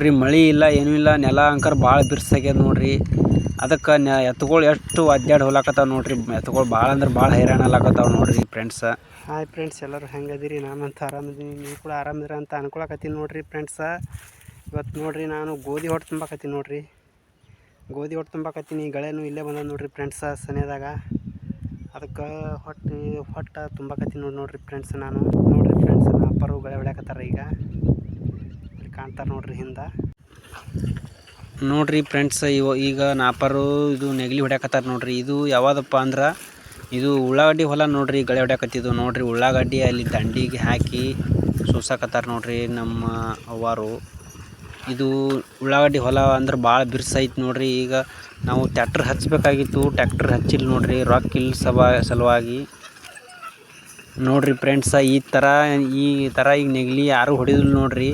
ನೋಡ್ರಿ, ಮಳೆ ಇಲ್ಲ, ಏನೂ ಇಲ್ಲ, ನೆಲ ಅಂಕರ್ ಭಾಳ ಬಿರ್ಸಾಗ್ಯದ ನೋಡ್ರಿ. ಅದಕ್ಕೆ ನ ಎತ್ತುಗಳು ಎಷ್ಟು ಅಡ್ಡಾಡಿ ಹೋಗ್ಲಾಕತ್ತಾವ ನೋಡ್ರಿ. ಎತ್ತುಗಳು ಭಾಳ ಅಂದ್ರೆ ಭಾಳ ಹೈರಾಣ ಆಲಾಕತ್ತಾವ ನೋಡ್ರಿ ಫ್ರೆಂಡ್ಸ ಹಾಯ್ ಫ್ರೆಂಡ್ಸ್ ಎಲ್ಲರೂ ಹೆಂಗದಿರಿ ನಾನಂತೂ ಆರಾಮಿದ್ದೀನಿ ನೀವು ಕೂಡ ಆರಾಮಿದ್ದೀರ ಅಂತ ಅನ್ಕೊಳಕತ್ತೀನಿ ನೋಡ್ರಿ ಫ್ರೆಂಡ್ಸ ಇವತ್ತು ನೋಡ್ರಿ ನಾನು ಗೋಧಿ ಹೊಟ್ಟು ತುಂಬಾಕತ್ತೀನಿ ನೋಡ್ರಿ. ಗೋಧಿ ಹೊಟ್ಟು ತುಂಬಾಕತ್ತೀನಿ. ಗಳೇನು ಇಲ್ಲೇ ಬಂದ ನೋಡ್ರಿ ಫ್ರೆಂಡ್ಸ ಸನೇದಾಗ ಅದಕ್ಕೆ ಹೊಟ್ಟೆ ಹೊಟ್ಟು ತುಂಬಾಕತ್ತೀನಿ ನೋಡಿ ನೋಡ್ರಿ ಫ್ರೆಂಡ್ಸ್ ನಾನು. ನೋಡ್ರಿ ಫ್ರೆಂಡ್ಸ್ ನಾ ಅಪ್ಪರು ಗಳೆ ಹೊಡ್ಯಾಕತ್ತಾರ ಈಗ. ಕಾಣ್ತಾರೆ ನೋಡ್ರಿ ಹಿಂದೆ. ನೋಡ್ರಿ ಫ್ರೆಂಡ್ಸ್ ಇವ ಈಗ ನಾಪರು ಇದು ನೆಗಲಿ ಹೊಡ್ಯಾಕತ್ತಾರ ನೋಡ್ರಿ. ಇದು ಯಾವ್ದಪ್ಪ ಅಂದ್ರೆ ಇದು ಉಳ್ಳಾಗಡ್ಡಿ ಹೊಲ ನೋಡ್ರಿ ಗಳೆ ಹೊಡ್ಯಾಕತ್ತಿದ್ದು ನೋಡ್ರಿ ಉಳ್ಳಾಗಡ್ಡಿ ಅಲ್ಲಿ ದಂಡಿಗೆ ಹಾಕಿ ಸೂಸಾಕತ್ತಾರ ನೋಡ್ರಿ ನಮ್ಮ ಅವ್ವಾರು. ಇದು ಉಳ್ಳಾಗಡ್ಡಿ ಹೊಲ ಅಂದ್ರೆ ಭಾಳ ಬಿರ್ಸೈತಿ ನೋಡ್ರಿ. ಈಗ ನಾವು ಟ್ಯಾಕ್ಟ್ರ್ ಹಚ್ಚಬೇಕಾಗಿತ್ತು ಟ್ಯಾಕ್ಟ್ರ್ ಹಚ್ಚಿಲ್ಲ ನೋಡ್ರಿ ರೊಕ್ಕ ಇಲ್ಲ ಸಬ ಸಲುವಾಗಿ. ನೋಡ್ರಿ ಫ್ರೆಂಡ್ಸ ಈ ಥರ ಈ ಥರ ಈಗ ನೆಗಲಿ ಯಾರೂ ಹೊಡಿದಿಲ್ಲ ನೋಡ್ರಿ.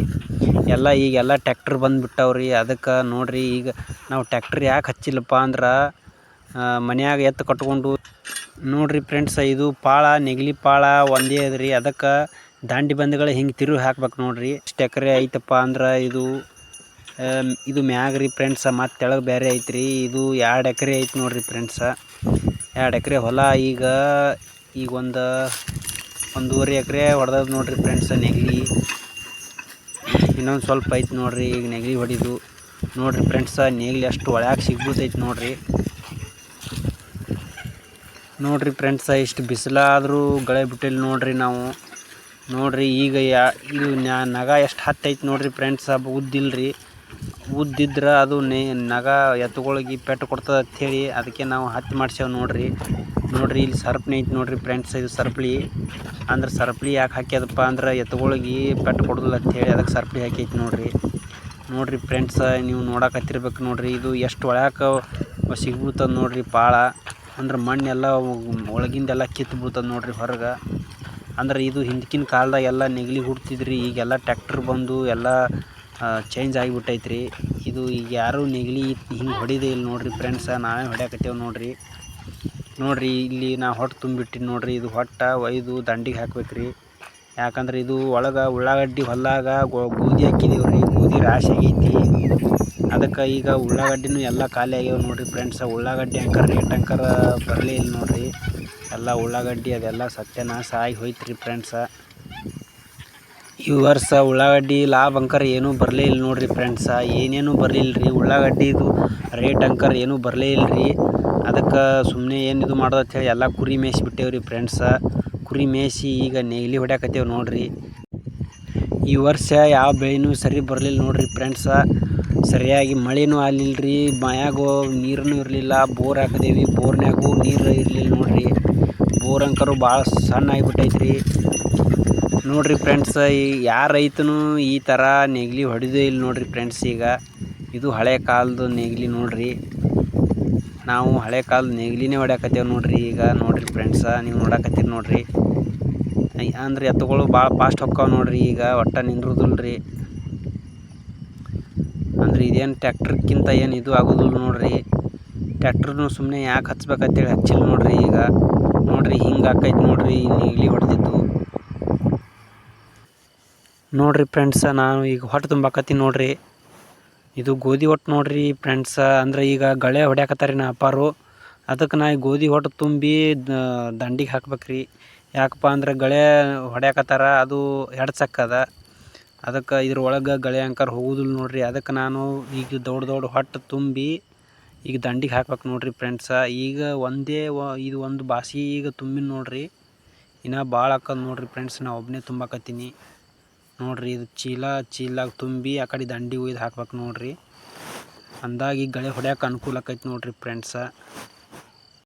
ಎಲ್ಲ ಈಗೆಲ್ಲ ಟ್ಯಾಕ್ಟ್ರ್ ಬಂದುಬಿಟ್ಟವ್ರಿ. ಅದಕ್ಕೆ ನೋಡಿರಿ ಈಗ ನಾವು ಟ್ಯಾಕ್ಟ್ರ್ ಯಾಕೆ ಹಚ್ಚಿಲ್ಲಪ್ಪ ಅಂದ್ರೆ ಮನ್ಯಾಗ ಎತ್ತು ಕಟ್ಕೊಂಡು ನೋಡಿರಿ ಫ್ರೆಂಡ್ಸ ಇದು ಪಾಳ, ನೆಗಲಿ ಪಾಳ ಒಂದೇ ಅದ್ರಿ. ಅದಕ್ಕೆ ದಾಂಡಿ ಬಂದಿಗಳು ಹಿಂಗೆ ತಿರುಗಿ ಹಾಕ್ಬೇಕು ನೋಡಿರಿ. ಇಷ್ಟು ಎಕರೆ ಐತಪ್ಪ ಅಂದ್ರೆ ಇದು ಇದು ಮ್ಯಾಗ ರೀ ಫ್ರೆಂಡ್ಸ ಮತ್ತು ತೆಳಗೆ ಬೇರೆ ಐತ್ರಿ. ಇದು ಎರಡು ಎಕರೆ ಐತೆ ನೋಡಿರಿ ಫ್ರೆಂಡ್ಸ ಎರಡು ಎಕರೆ ಹೊಲ ಈಗ ಈಗ ಒಂದು ಒಂದೂವರೆ ಎಕರೆ ಹೊಡೆದದ ನೋಡಿರಿ ಫ್ರೆಂಡ್ಸ ನೆಗಲಿ. ಇನ್ನೊಂದು ಸ್ವಲ್ಪ ಐತೆ ನೋಡ್ರಿ, ಈಗ ನೆಗಲಿ ಹೊಡಿದು. ನೋಡ್ರಿ ಫ್ರೆಂಡ್ಸ ನೆಗಲಿ ಅಷ್ಟು ಒಳಗೆ ಸಿಗ್ಬಿಡ್ತೈತಿ ನೋಡ್ರಿ. ನೋಡ್ರಿ ಫ್ರೆಂಡ್ಸ ಇಷ್ಟು ಬಿಸಿಲಾದರೂ ಗಳೆ ಬಿಟ್ಟಿಲ್ಲ ನೋಡ್ರಿ ನಾವು. ನೋಡ್ರಿ ಈಗ ಯಾ, ಇದು ನಗ ಎಷ್ಟು ಹತ್ತೈತಿ ನೋಡ್ರಿ ಫ್ರೆಂಡ್ಸ ಉದ್ದಿಲ್ರಿ. ಉದ್ದಿದ್ರೆ ಅದು ನೆ, ನಗ ಎತ್ತುಗಳಿಗೆ ಪೆಟ್ಟು ಕೊಡ್ತದೆ ಅಂಥೇಳಿ ಅದಕ್ಕೆ ನಾವು ಹತ್ತು ಮಾಡ್ಸೇವೆ ನೋಡ್ರಿ. ನೋಡ್ರಿ, ಇಲ್ಲಿ ಸರ್ಪಣಿ ಐತಿ ನೋಡ್ರಿ ಫ್ರೆಂಡ್ಸ್ ಇದು ಸರ್ಪಳಿ. ಅಂದ್ರೆ ಸರ್ಪಳಿ ಯಾಕೆ ಹಾಕ್ಯದಪ್ಪ ಅಂದ್ರೆ ಎತ್ತುಗಳಿಗೆ ಪೆಟ್ಟು ಕೊಡೋದಿಲ್ಲ ಹೇಳಿ ಅದಕ್ಕೆ ಸರ್ಪಳಿ ಹಾಕೈತಿ ನೋಡ್ರಿ. ನೋಡ್ರಿ ಫ್ರೆಂಡ್ಸ ನೀವು ನೋಡಕತ್ತಿರ್ಬೇಕು ನೋಡ್ರಿ, ಇದು ಎಷ್ಟು ಒಳಕ್ಕೆ ಸಿಗ್ಬಿಡ್ತದೆ ನೋಡ್ರಿ ಭಾಳ ಅಂದ್ರೆ ಮಣ್ಣೆಲ್ಲ ಒಳಗಿಂದೆಲ್ಲ ಕಿತ್ತು ಬೀಳ್ತದೆ ನೋಡ್ರಿ ಹೊರಗೆ. ಅಂದ್ರೆ ಇದು ಹಿಂದಿನ ಕಾಲದಾಗ ಎಲ್ಲ ನೆಗಲಿ ಹುಡ್ತಿದ್ರಿ, ಈಗೆಲ್ಲ ಟ್ಯಾಕ್ಟ್ರ್ ಬಂದು ಎಲ್ಲ ಚೇಂಜ್ ಆಗಿಬಿಟ್ಟೈತ್ರಿ. ಇದು ಈಗ ಯಾರೂ ನೆಗಲಿ ಹಿಂಗೆ ಹೊಡಿದೇ ಇಲ್ಲ ನೋಡ್ರಿ ಫ್ರೆಂಡ್ಸ ನಾವೇ ಹೊಡ್ಯಾಕತ್ತೇವೆ ನೋಡ್ರಿ. ನೋಡ್ರಿ, ಇಲ್ಲಿ ನಾ ಹೊಟ್ಟೆ ತುಂಬಿಟ್ಟಿನಿ ನೋಡ್ರಿ, ಇದು ಹೊಟ್ಟೆ ಒಯ್ದು ದಂಡಿಗೆ ಹಾಕ್ಬೇಕ್ರಿ. ಯಾಕಂದ್ರೆ ಇದು ಒಳಗೆ ಉಳ್ಳಾಗಡ್ಡಿ ಹೊಲ್ದಾಗ ಗೋಧಿ ಹಾಕಿದೀವಿ ರೀ ಗೋಧಿ ರಾಶಿ ಆಗೈತಿ. ಅದಕ್ಕೆ ಈಗ ಉಳ್ಳಾಗಡ್ಡಿನೂ ಎಲ್ಲ ಖಾಲಿ ಆಗ್ಯಾವ ನೋಡ್ರಿ ಫ್ರೆಂಡ್ಸ ಉಳ್ಳಾಗಡ್ಡಿ ಅಂಕರ್ ರೇಟ್ ಅಂಕರ್ ಬರಲೇ ಇಲ್ಲ ನೋಡ್ರಿ. ಎಲ್ಲ ಉಳ್ಳಾಗಡ್ಡಿ ಅದೆಲ್ಲ ಸತ್ಯನಾಶ ಆಗಿ ಹೋಯ್ತು ರೀ ಫ್ರೆಂಡ್ಸ ಈ ವರ್ಷ ಉಳ್ಳಾಗಡ್ಡಿ ಲಾಭ ಅಂಕರ್ ಏನೂ ಬರಲೇ ಇಲ್ಲ ನೋಡ್ರಿ ಫ್ರೆಂಡ್ಸ ಏನೇನೂ ಬರಲಿಲ್ಲ ರೀ ಉಳ್ಳಾಗಡ್ಡಿದು ರೇಟ್ ಅಂಕರ್ ಏನೂ ಬರಲೇ ಇಲ್ಲ ರೀ ಅದಕ್ಕೆ ಸುಮ್ಮನೆ ಏನು ಇದು ಮಾಡೋದು ಅಂತೇಳಿ ಎಲ್ಲ ಕುರಿ ಮೇಯ್ಸಿ ಬಿಟ್ಟೇವೆ ರೀ ಫ್ರೆಂಡ್ಸ ಕುರಿ ಮೇಯ್ಸಿ ಈಗ ನೇಗಿಲಿ ಹೊಡ್ಯಾಕತ್ತೇವೆ ನೋಡ್ರಿ. ಈ ವರ್ಷ ಯಾವ ಬೆಳೆನೂ ಸರಿ ಬರಲಿಲ್ಲ ನೋಡ್ರಿ ಫ್ರೆಂಡ್ಸ ಸರಿಯಾಗಿ ಮಳೆನೂ ಆಗಲಿಲ್ಲ ರೀ ಮಾಯಾಗೋ ನೀರೂ ಇರಲಿಲ್ಲ, ಬೋರ್ ಹಾಕಿದೇವಿ ಬೋರ್ನಾಗೂ ನೀರು ಇರಲಿಲ್ಲ ನೋಡ್ರಿ. ಬೋರ್ ಅಂಕರು ಭಾಳ ಸಣ್ಣ ಆಗಿಬಿಟ್ಟೈತ್ರಿ. ನೋಡ್ರಿ ಫ್ರೆಂಡ್ಸ್ ಈ ಯಾರ ರೈತನು ಈ ಥರ ನೆಗಲಿ ಹೊಡೆದೇ ಇಲ್ಲ ನೋಡ್ರಿ ಫ್ರೆಂಡ್ಸ್ ಈಗ. ಇದು ಹಳೆ ಕಾಲದ ನೆಗಲಿ ನೋಡ್ರಿ. ನಾವು ಹಳೆ ಕಾಲದ ನೇಗಿಲಿನೇ ಹೊಡ್ಯಾಕತ್ತೇವೆ ನೋಡ್ರಿ. ಈಗ ನೋಡ್ರಿ ಫ್ರೆಂಡ್ಸ ನೀವು ನೋಡಾಕತ್ತೀರಿ ನೋಡ್ರಿ. ಅಂದ್ರೆ ಎತ್ತುಗಳು ಭಾಳ ಫಾಸ್ಟ್ ಹೊಕ್ಕಾವ ನೋಡ್ರಿ. ಈಗ ಒಟ್ಟ ರೀ ಅಂದ್ರೆ ಇದೇನು ಟ್ಯಾಕ್ಟ್ರಿಕ್ಕಿಂತ ಏನು ಇದು ಆಗೋದಿಲ್ಲ ನೋಡ್ರಿ. ಟ್ಯಾಕ್ಟ್ರನ್ನು ಸುಮ್ಮನೆ ಯಾಕೆ ಹಚ್ಬೇಕಂತೇಳಿ ಹಚ್ಚಿಲ್ಲ ನೋಡ್ರಿ. ಈಗ ನೋಡ್ರಿ ಹಿಂಗೆ ಆಕೈತಿ ನೋಡ್ರಿ ನೆಗಲಿ ಹೊಡೆದಿದ್ದು. ನೋಡ್ರಿ ಫ್ರೆಂಡ್ಸ ನಾನು ಈಗ ಹೊಟ್ಟೆ ತುಂಬಾಕತ್ತೀನಿ ನೋಡ್ರಿ. ಇದು ಗೋಧಿ ಹೊಟ್ಟು ನೋಡ್ರಿ ಫ್ರೆಂಡ್ಸ ಅಂದ್ರೆ ಈಗ ಗಳೆ ಹೊಡ್ಯಾಕತ್ತಾರ ನಾ ಅಪ್ಪಾರು. ಅದಕ್ಕೆ ನಾ ಈ ಗೋಧಿ ಹೊಟ್ಟು ತುಂಬಿ ದಂಡಿಗೆ ಹಾಕ್ಬೇಕ್ರಿ. ಯಾಕಪ್ಪ ಅಂದ್ರೆ ಗಳೆ ಹೊಡ್ಯಾಕತ್ತಾರ, ಅದು ಹೆಡ್ಸಕ್ಕದ ಅದಕ್ಕೆ ಇದ್ರ ಒಳಗೆ ಗಳೆ ಅಂಕರ್ ಹೋಗುದಿಲ್ಲ ನೋಡ್ರಿ. ಅದಕ್ಕೆ ನಾನು ಈಗ ದೊಡ್ಡ ದೊಡ್ಡ ಹೊಟ್ಟು ತುಂಬಿ ಈಗ ದಂಡಿಗೆ ಹಾಕ್ಬೇಕು ನೋಡ್ರಿ ಫ್ರೆಂಡ್ಸ ಈಗ ಒಂದೇ ಇದು ಒಂದು ಬಾಸಿ ಈಗ ತುಂಬಿನ ನೋಡ್ರಿ. ಇನ್ನು ಭಾಳ ಹಾಕೋದು ನೋಡ್ರಿ ಫ್ರೆಂಡ್ಸ್ ನಾ ಒಬ್ಬನೇ ತುಂಬಾಕತ್ತೀನಿ. ನೋಡ್ರಿ, ಇದು ಚೀಲ ಚೀಲಾಗ ತುಂಬಿ ಆ ಕಡೆ ದಂಡಿ ಒಯ್ದು ಹಾಕ್ಬೇಕು ನೋಡ್ರಿ. ಅಂದಾಗಿ ಗಳೆ ಹೊಡ್ಯಾಕ ಅನುಕೂಲ ಆಕೈತಿ ನೋಡ್ರಿ ಫ್ರೆಂಡ್ಸ